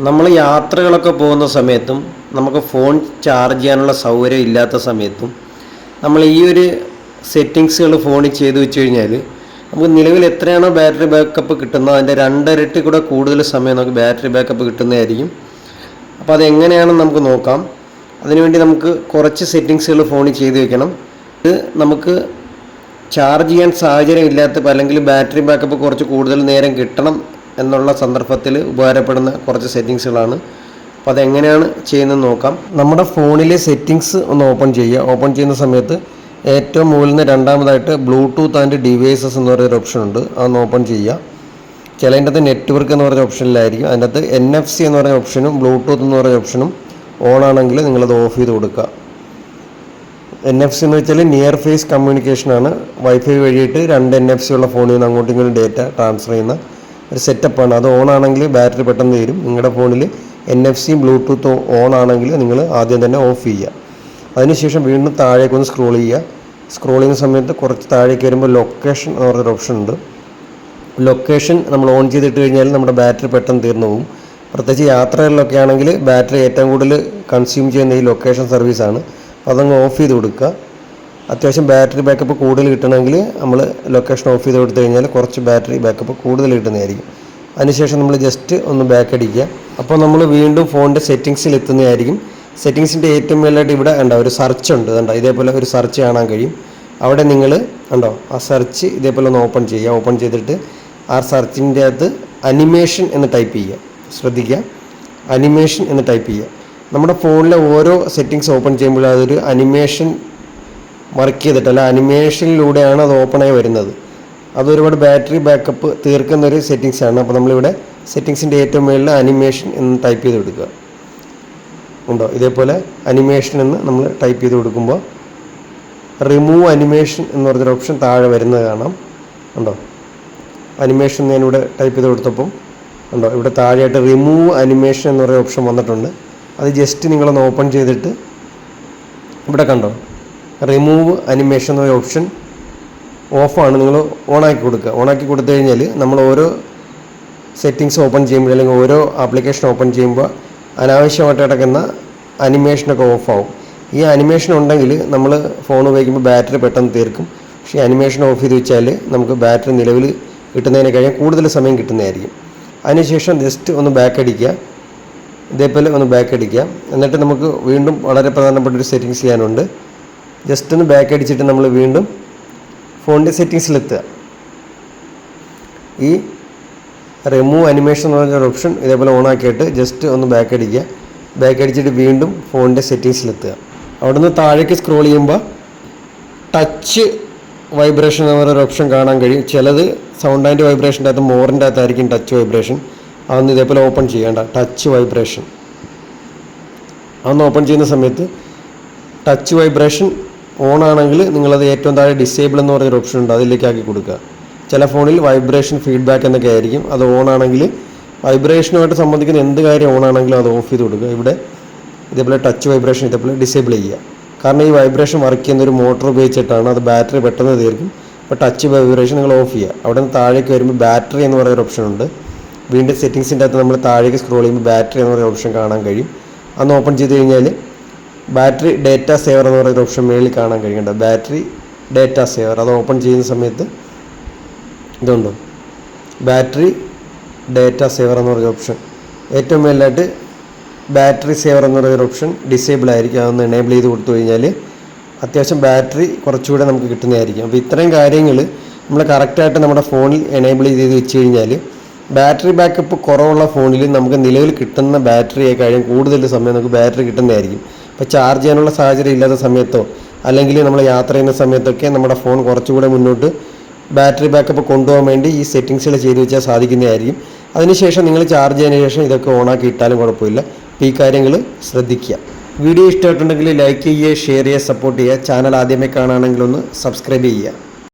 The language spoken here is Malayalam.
നമ്മൾ യാത്രകളൊക്കെ പോകുന്ന സമയത്തും നമുക്ക് ഫോൺ ചാർജ് ചെയ്യാനുള്ള സൗകര്യം ഇല്ലാത്ത സമയത്തും നമ്മൾ ഈ ഒരു സെറ്റിങ്സുകൾ ഫോണിൽ ചെയ്ത് വെച്ച് കഴിഞ്ഞാൽ നമുക്ക് നിലവിൽ എത്രയാണോ ബാറ്ററി ബാക്കപ്പ് കിട്ടുന്നത് അതിന്റെ രണ്ടരട്ടി കൂടെ കൂടുതൽ സമയം നമുക്ക് ബാറ്ററി ബാക്കപ്പ് കിട്ടുന്നതായിരിക്കും. അപ്പോൾ അതെങ്ങനെയാണെന്ന് നമുക്ക് നോക്കാം. അതിനുവേണ്ടി നമുക്ക് കുറച്ച് സെറ്റിങ്സുകൾ ഫോണിൽ ചെയ്ത് വെക്കണം. ഇത് നമുക്ക് ചാർജ് ചെയ്യാൻ സാഹചര്യം ഇല്ലാത്തപ്പോൾ അല്ലെങ്കിൽ ബാറ്ററി ബാക്കപ്പ് കുറച്ച് കൂടുതൽ നേരം കിട്ടണം എന്നുള്ള സന്ദർഭത്തിൽ ഉപകാരപ്പെടുന്ന കുറച്ച് സെറ്റിങ്സുകളാണ്. അപ്പോൾ അതെങ്ങനെയാണ് ചെയ്യുന്നത് നോക്കാം. നമ്മുടെ ഫോണിലെ സെറ്റിങ്സ് ഒന്ന് ഓപ്പൺ ചെയ്യുക. ഓപ്പൺ ചെയ്യുന്ന സമയത്ത് ഏറ്റവും മുകളിൽ നിന്ന് രണ്ടാമതായിട്ട് ബ്ലൂടൂത്ത് ആൻഡ് ഡിവൈസസ് എന്ന് പറയുന്ന ഓപ്ഷൻ ഉണ്ട്. അതൊന്ന് ഓപ്പൺ ചെയ്യുക. ചിലതിന്റെ അകത്ത് നെറ്റ്വർക്ക് എന്ന് പറഞ്ഞ ഓപ്ഷനിലായിരിക്കും. അതിന്റെ അകത്ത് എൻ എഫ് സി എന്ന് പറഞ്ഞ ഓപ്ഷനും ബ്ലൂടൂത്ത് എന്ന് പറഞ്ഞ ഓപ്ഷനും ഓൺ ആണെങ്കിൽ നിങ്ങളത് ഓഫ് ചെയ്ത് കൊടുക്കുക. എൻ എഫ് സി എന്ന് വെച്ചാൽ നിയർ ഫേസ് കമ്മ്യൂണിക്കേഷനാണ്. വൈഫൈ വഴിയിട്ട് രണ്ട് എൻ എഫ് സി ഉള്ള ഫോണിൽ നിന്ന് അങ്ങോട്ടും ഇങ്ങോട്ടും ഡേറ്റ ട്രാൻസ്ഫർ ചെയ്യുന്ന ഒരു സെറ്റപ്പാണ് അത് ഓൺ ആണെങ്കിൽ ബാറ്ററി പെട്ടെന്ന് തീരും. നിങ്ങളുടെ ഫോണിൽ എൻ എഫ് സിയും ബ്ലൂടൂത്തും ഓൺ ആണെങ്കിൽ നിങ്ങൾ ആദ്യം തന്നെ ഓഫ് ചെയ്യുക അതിനുശേഷം വീണ്ടും താഴേക്ക് ഒന്ന് സ്ക്രോൾ ചെയ്യുക സ്ക്രോൾ ചെയ്യുന്ന സമയത്ത് കുറച്ച് താഴേക്ക് വരുമ്പോൾ ലൊക്കേഷൻ എന്ന് പറഞ്ഞൊരു ഓപ്ഷൻ ഉണ്ട്. ലൊക്കേഷൻ നമ്മൾ ഓൺ ചെയ്തിട്ട് കഴിഞ്ഞാൽ നമ്മുടെ ബാറ്ററി പെട്ടെന്ന് തീർന്നു പോകും. പ്രത്യേകിച്ച് യാത്രകളിലൊക്കെ ആണെങ്കിൽ ബാറ്ററി ഏറ്റവും കൂടുതൽ കൺസ്യൂം ചെയ്യുന്ന ഈ ലൊക്കേഷൻ സർവീസാണ് അപ്പോൾ അതങ്ങ് ഓഫ് ചെയ്ത് കൊടുക്കുക. അത്യാവശ്യം ബാറ്ററി ബാക്കപ്പ് കൂടുതൽ കിട്ടണമെങ്കിൽ നമ്മൾ ലൊക്കേഷൻ ഓഫ് ചെയ്ത് കൊടുത്തു കഴിഞ്ഞാൽ കുറച്ച് ബാറ്ററി ബാക്കപ്പ് കൂടുതൽ കിട്ടുന്നതായിരിക്കും. അതിനുശേഷം നമ്മൾ ജസ്റ്റ് ഒന്ന് ബാക്ക് അടിക്കുക. അപ്പോൾ നമ്മൾ വീണ്ടും ഫോണിന്റെ സെറ്റിങ്സിൽ എത്തുന്നതായിരിക്കും. സെറ്റിങ്സിന്റെ ഏറ്റവും മേലായിട്ട് ഇവിടെ ഉണ്ടോ ഒരു സെർച്ച് ഉണ്ട്. കണ്ടോ ഇതേപോലെ ഒരു സെർച്ച് കാണാൻ കഴിയും. അവിടെ നിങ്ങൾ ഉണ്ടോ ആ സെർച്ച് ഇതേപോലെ ഒന്ന് ഓപ്പൺ ചെയ്യുക. ഓപ്പൺ ചെയ്തിട്ട് ആ സെർച്ചിന്റെ അകത്ത് അനിമേഷൻ എന്ന് ടൈപ്പ് ചെയ്യുക. ശ്രദ്ധിക്കുക. അനിമേഷൻ എന്ന് ടൈപ്പ് ചെയ്യുക. നമ്മുടെ ഫോണിലെ ഓരോ സെറ്റിങ്സ് ഓപ്പൺ ചെയ്യുമ്പോഴും അതൊരു അനിമേഷൻ വർക്ക് ചെയ്തിട്ടല്ല അനിമേഷനിലൂടെയാണ് അത് ഓപ്പണായി വരുന്നത്. അത് ഒരുപാട് ബാറ്ററി ബാക്കപ്പ് തീർക്കുന്ന ഒരു സെറ്റിങ്സ് ആണ്. അപ്പോൾ നമ്മളിവിടെ സെറ്റിങ്സിന്റെ ഏറ്റവും മുകളിൽ അനിമേഷൻ എന്ന് ടൈപ്പ് ചെയ്ത് കൊടുക്കുക. ഉണ്ടോ? ഇതേപോലെ അനിമേഷൻ എന്ന് നമ്മൾ ടൈപ്പ് ചെയ്ത് കൊടുക്കുമ്പോൾ റിമൂവ് അനിമേഷൻ എന്ന് പറഞ്ഞൊരു ഓപ്ഷൻ താഴെ വരുന്നത് കാണാം. ഉണ്ടോ? അനിമേഷൻ ഞാനിവിടെ ടൈപ്പ് ചെയ്ത് കൊടുത്തപ്പം ഉണ്ടോ? ഇവിടെ താഴെയായിട്ട് റിമൂവ് അനിമേഷൻ എന്ന് പറയുന്ന ഓപ്ഷൻ വന്നിട്ടുണ്ട്. അത് ജസ്റ്റ് നിങ്ങളൊന്ന് ഓപ്പൺ ചെയ്തിട്ട് ഇവിടെ കണ്ടോ? റിമൂവ് അനിമേഷൻ എന്ന ഓപ്ഷൻ ഓഫാണ് നിങ്ങൾ ഓണാക്കി കൊടുക്കുക. ഓണാക്കി കൊടുത്തു കഴിഞ്ഞാൽ നമ്മൾ ഓരോ സെറ്റിങ്സ് ഓപ്പൺ ചെയ്യുമ്പോൾ അല്ലെങ്കിൽ ഓരോ ആപ്ലിക്കേഷൻ ഓപ്പൺ ചെയ്യുമ്പോൾ അനാവശ്യമായിട്ട് കിടക്കുന്ന അനിമേഷനൊക്കെ ഓഫാവും ഈ അനിമേഷൻ ഉണ്ടെങ്കിൽ നമ്മൾ ഫോൺ ഉപയോഗിക്കുമ്പോൾ ബാറ്ററി പെട്ടെന്ന് തീർക്കും. പക്ഷേ അനിമേഷൻ ഓഫ് ചെയ്ത് വെച്ചാൽ നമുക്ക് ബാറ്ററി നിലവിൽ കിട്ടുന്നതിനെ കഴിഞ്ഞാൽ കൂടുതൽ സമയം കിട്ടുന്നതായിരിക്കും. അതിനുശേഷം ജസ്റ്റ് ഒന്ന് ബാക്ക് അടിക്കുക. ഇതേപോലെ ഒന്ന് ബാക്ക് അടിക്കുക. എന്നിട്ട് നമുക്ക് വീണ്ടും വളരെ പ്രധാനപ്പെട്ട ഒരു സെറ്റിങ്സ് ചെയ്യാനുണ്ട്. ജസ്റ്റ് ഒന്ന് ബാക്ക് അടിച്ചിട്ട് നമ്മൾ വീണ്ടും ഫോണിന്റെ സെറ്റിങ്സിലെത്തുക ഈ റിമൂവ് അനിമേഷൻ എന്ന് പറഞ്ഞൊരു ഓപ്ഷൻ ഇതേപോലെ ഓൺ ആക്കിയിട്ട് ജസ്റ്റ് ഒന്ന് ബാക്ക് അടിക്കുക. ബാക്ക് അടിച്ചിട്ട് വീണ്ടും ഫോണിന്റെ സെറ്റിങ്സിലെത്തുക അവിടുന്ന് താഴേക്ക് സ്ക്രോൾ ചെയ്യുമ്പോൾ ടച്ച് വൈബ്രേഷൻ എന്ന് പറഞ്ഞൊരു ഓപ്ഷൻ കാണാൻ കഴിയും. ചിലത് സൗണ്ട് ആൻഡ് വൈബ്രേഷന്റെ അകത്ത് മോറിന്റെ അകത്തായിരിക്കും ടച്ച് വൈബ്രേഷൻ അതൊന്ന് ഇതേപോലെ ഓപ്പൺ ചെയ്യേണ്ട ടച്ച് വൈബ്രേഷൻ അതൊന്ന് ഓപ്പൺ ചെയ്യുന്ന സമയത്ത് ടച്ച് വൈബ്രേഷൻ ഓൺ ആണെങ്കിൽ നിങ്ങളത് ഏറ്റവും താഴെ ഡിസേബിൾ എന്ന് പറഞ്ഞൊരു ഓപ്ഷൻ ഉണ്ട് അതിലേക്ക് ആക്കി കൊടുക്കുക. ചില ഫോണിൽ വൈബ്രേഷൻ ഫീഡ്ബാക്ക് എന്നൊക്കെ ആയിരിക്കും. അത് ഓൺ ആണെങ്കിൽ വൈബ്രേഷനുമായിട്ട് സംബന്ധിക്കുന്ന എന്ത് കാര്യം ഓൺ ആണെങ്കിലും അത് ഓഫ് ചെയ്ത് കൊടുക്കുക. ഇവിടെ ഇതേപോലെ ടച്ച് വൈബ്രേഷൻ ഇതേപോലെ ഡിസേബിൾ ചെയ്യുക. കാരണം ഈ വൈബ്രേഷൻ വർക്ക് ചെയ്യുന്ന ഒരു മോട്ടോർ ഉപയോഗിച്ചിട്ടാണ് അത് ബാറ്ററി പെട്ടെന്ന് തീർക്കും. അപ്പോൾ ടച്ച് വൈബ്രേഷൻ നിങ്ങൾ ഓഫ് ചെയ്യുക. അവിടെ നിന്ന് താഴേക്ക് വരുമ്പോൾ ബാറ്ററി എന്ന് പറയുന്ന ഓപ്ഷൻ ഉണ്ട്. വീണ്ടും സെറ്റിങ്സിന്റെ അകത്ത് നമ്മൾ താഴേക്ക് സ്ക്രോൾ ചെയ്യുമ്പോൾ ബാറ്ററി എന്ന് പറയുന്ന ഓപ്ഷൻ കാണാൻ കഴിയും. അന്ന് ഓപ്പൺ ചെയ്ത് കഴിഞ്ഞാൽ ബാറ്ററി ഡേറ്റ സേവർ എന്ന് പറയുന്ന ഓപ്ഷൻ മേളിൽ കാണാൻ കഴിയുന്നുണ്ട്. ബാറ്ററി ഡേറ്റ സേവർ അത് ഓപ്പൺ ചെയ്യുന്ന സമയത്ത് ഇതുണ്ടോ. ബാറ്ററി ഡേറ്റ സേവർ എന്ന് പറയുന്ന ഓപ്ഷൻ. ഏറ്റവും മേലായിട്ട് ബാറ്ററി സേവർ എന്ന് പറയുന്ന ഓപ്ഷൻ ഡിസേബിൾ ആയിരിക്കും. അതൊന്ന് എനേബിൾ ചെയ്ത് കൊടുത്തു കഴിഞ്ഞാൽ അത്യാവശ്യം ബാറ്ററി കുറച്ചുകൂടെ നമുക്ക് കിട്ടുന്നതായിരിക്കും. അപ്പോൾ ഇത്രയും കാര്യങ്ങൾ നമ്മൾ കറക്റ്റായിട്ട് നമ്മുടെ ഫോണിൽ എനേബിൾ ചെയ്ത് വെച്ച് കഴിഞ്ഞാൽ ബാറ്ററി ബാക്കപ്പ് കുറവുള്ള ഫോണിൽ നമുക്ക് നിലവിൽ കിട്ടുന്ന ബാറ്ററിയെക്കാളും കൂടുതൽ സമയം നമുക്ക് ബാറ്ററി കിട്ടുന്നതായിരിക്കും. ഇപ്പോൾ ചാർജ് ചെയ്യാനുള്ള സാഹചര്യം ഇല്ലാത്ത സമയത്തോ അല്ലെങ്കിൽ നമ്മൾ യാത്ര ചെയ്യുന്ന സമയത്തൊക്കെ നമ്മുടെ ഫോൺ കുറച്ചുകൂടെ മുന്നോട്ട് ബാറ്ററി ബാക്കപ്പ് കൊണ്ടുപോകാൻ വേണ്ടി ഈ സെറ്റിങ്സുകൾ ചെയ്തു വെച്ചാൽ സാധിക്കുന്നതായിരിക്കും. അതിനുശേഷം നിങ്ങൾ ചാർജ് ചെയ്തതിന് ശേഷം ഇതൊക്കെ ഓണാക്കി ഇട്ടാലും കുഴപ്പമില്ല. അപ്പോൾ ഈ കാര്യങ്ങൾ ശ്രദ്ധിക്കുക. വീഡിയോ ഇഷ്ടമായിട്ടുണ്ടെങ്കിൽ ലൈക്ക് ചെയ്യുക ഷെയർ ചെയ്യുക സപ്പോർട്ട് ചെയ്യുക. ചാനൽ ആദ്യമേ കാണുകയാണെങ്കിൽ ഒന്ന് സബ്സ്ക്രൈബ് ചെയ്യുക.